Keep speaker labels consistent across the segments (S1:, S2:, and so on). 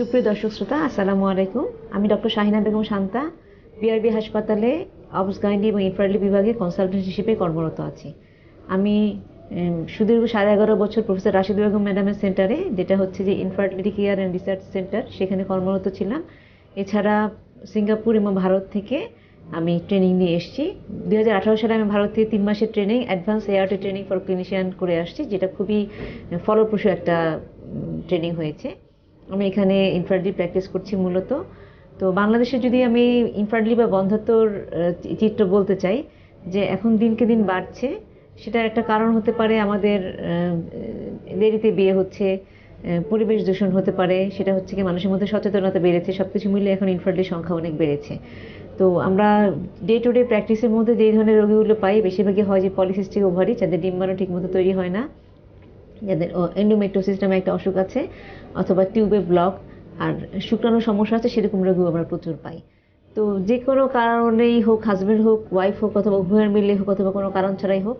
S1: সুপ্রিয় দর্শক শ্রোতা, আসসালামু আলাইকুম। আমি ডক্টর শাহিনা বেগম শান্তা বিআরবি হাসপাতালে অবসগাইনি এবং ইনফ্রারেলি বিভাগে কনসালটেন্ট হিসেবে কর্মরত আছি। আমি সুদীর্ঘ সাড়ে এগারো বছর প্রফেসর রাশিদ বেগম ম্যাডামের সেন্টারে, যেটা হচ্ছে যে infertility care and research centre সেখানে কর্মরত ছিলাম। এছাড়া সিঙ্গাপুর এবং ভারত থেকে আমি ট্রেনিং নিয়ে এসেছি। দু হাজার আঠারো সালে আমি ভারত থেকে তিন মাসের training advance ART training for clinician করে আসছি, যেটা খুবই ফলপ্রসূ একটা ট্রেনিং হয়েছে। আমি এখানে ইনফ্রাডলি প্র্যাকটিস করছি মূলত। তো বাংলাদেশে যদি আমি ইনফ্রাডলি বা বন্ধাত্মর চিত্র বলতে চাই, যে এখন দিনকে দিন বাড়ছে, সেটার একটা কারণ হতে পারে আমাদের দেরিতে বিয়ে হচ্ছে পরিবেশ দূষণ হতে পারে, সেটা হচ্ছে কি মানুষের মধ্যে সচেতনতা বেড়েছে সব কিছু মিলে এখন ইনফ্রাডলির সংখ্যা অনেক বেড়েছে। তো আমরা ডে টু ডে প্র্যাকটিসের মধ্যে যেই ধরনের রোগীগুলো পাই, বেশিরভাগই হয় যে পলিসিস্টিক ওভারি যাদের ডিম্বাণু ঠিকমতো তৈরি হয় না। যাদের এন্ডোমেট্রোসিস নামে একটা অসুখ আছে, অথবা টিউবে ব্লক, আর শুক্রাণু সমস্যা আছে, সেরকম রোগীও আমরা প্রচুর পাই। তো যে কোনো কারণেই হোক হাজব্যান্ড হোক ওয়াইফ হোক, অথবা উভয়ের মিলে হোক, অথবা কোনো কারণ ছাড়াই হোক,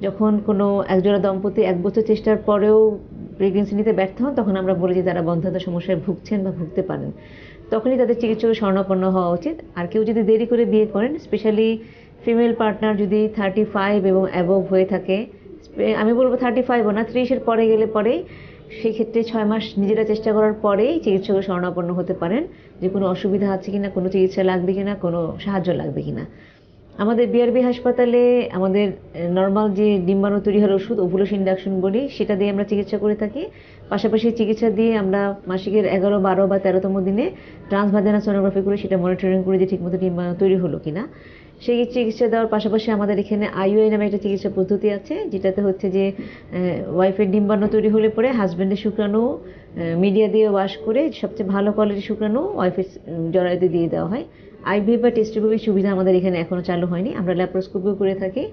S1: যখন কোনো একজোড়া দম্পতি এক বছর চেষ্টার পরেও প্রেগনেন্সি নিতে ব্যর্থ হন, তখন আমরা বলি যে তারা বন্ধাত্ম সমস্যায় ভুগছেন বা ভুগতে পারেন। তখনই তাদের চিকিৎসকের স্বর্ণাপন্ন হওয়া উচিত। আর কেউ যদি দেরি করে বিয়ে করেন স্পেশালি ফিমেল পার্টনার যদি থার্টি ফাইভ এবং অ্যাবভ হয়ে থাকে আমি বলব থার্টি ফাইভও না ত্রিশের পরে গেলে পরেই সেই ক্ষেত্রে ছয় মাস নিজেরা চেষ্টা করার পরেই চিকিৎসকের শরণাপন্ন হতে পারেন যে কোনো অসুবিধা আছে কিনা, কোনো চিকিৎসা লাগবে কিনা, কোনো সাহায্য লাগবে কিনা। আমাদের বিআরবি হাসপাতালে আমাদের নর্মাল যে ডিম্বাণু তৈরি হওয়ার ওষুধ ওভুলোস ইন্ডাকশন বলি, সেটা দিয়ে আমরা চিকিৎসা করে থাকি। পাশাপাশি চিকিৎসা দিয়ে আমরা মাসিকের এগারো, বারো বা তেরোতম দিনে ট্রান্সভাজেনা সোনোগ্রাফি করে সেটা মনিটরিং করে যে ঠিকমতো ডিম্বাণু তৈরি হলো কিনা। সেই চিকিৎসা দেওয়ার পাশাপাশি আমাদের এখানে আইওআই নামে একটা চিকিৎসা পদ্ধতি আছে, যেটাতে হচ্ছে যে ওয়াইফের ডিম্বাণু তৈরি হলে পরে হাজব্যান্ডের শুক্রাণু মিডিয়া দিয়ে ওয়াশ করে সবচেয়ে ভালো কোয়ালিটির শুক্রাণু ওয়াইফের জরায়ুতে দিয়ে দেওয়া হয়। আইভি বা টেস্টিভির সুবিধা আমাদের এখানে এখনও চালু হয়নি, আমরা ল্যাপ্রোস্কোপিও করে থাকি।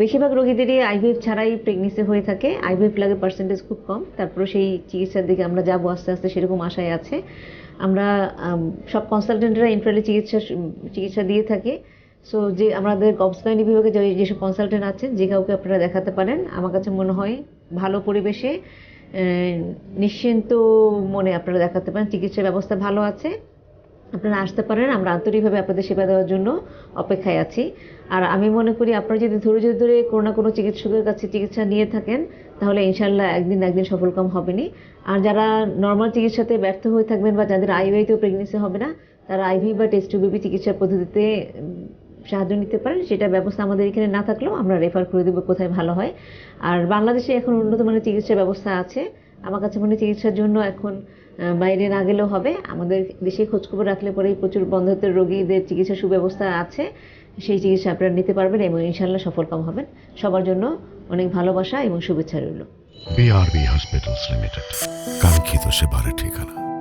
S1: বেশিরভাগ রোগীদেরই আইভিএফ ছাড়াই প্রেগনেন্সি হয়ে থাকে আইভিএফ লাগে পার্সেন্টেজ খুব কম তারপরে সেই চিকিৎসার দিকে আমরা যাব আস্তে আস্তে সেরকম আশায় আছে। আমরা সব কনসালটেন্টরা ইনফ্রালি চিকিৎসা চিকিৎসা দিয়ে থাকি। সো যে আমাদের গবসগাইনি বিভাগে যে, যেসব কনসালটেন্ট আছেন, যে কাউকে আপনারা দেখাতে পারেন, আমার কাছে মনে হয় ভালো পরিবেশে নিশ্চিন্ত মনে আপনারা দেখাতে পারেন চিকিৎসা ব্যবস্থা ভালো আছে। আপনারা আসতে পারেন, আমরা আন্তরিকভাবে আপনাদের সেবা দেওয়ার জন্য অপেক্ষায় আছি। আর আমি মনে করি আপনারা যদি ধৈর্য ধরে কোনো না কোনো চিকিৎসকের কাছে চিকিৎসা নিয়ে থাকেন, তাহলে ইনশাল্লাহ একদিন একদিন সফলকাম হবেনি আর যারা নর্মাল চিকিৎসাতে ব্যর্থ হয়ে থাকবেন বা যাদের আইভিআইতেও প্রেগনেন্সি হবে না, তারা আইভি বা টেস্ট টিউবিপি চিকিৎসা পদ্ধতিতে সাহায্য নিতে পারেন, সেটা ব্যবস্থা আমাদের এখানে না থাকলেও আমরা রেফার করে দেবো কোথায় ভালো হয়। আর বাংলাদেশে এখন উন্নত মানের চিকিৎসা ব্যবস্থা আছে। আমার কাছে মনে চিকিৎসার জন্য এখন বাইরে না গেলেও হবে। আমাদের দেশে খোঁজখবর রাখলে পরেই প্রচুর বন্ধত্বের রোগীদের চিকিৎসা সুব্যবস্থা আছে। সেই চিকিৎসা আপনারা নিতে পারবেন এবং ইনশাল্লাহ সফল সফলকাম হবেন। সবার জন্য অনেক ভালোবাসা এবং শুভেচ্ছা রইল।
S2: বিআরবি হসপিটালস লিমিটেড কাঙ্ক্ষিত সেবার ঠিকানা।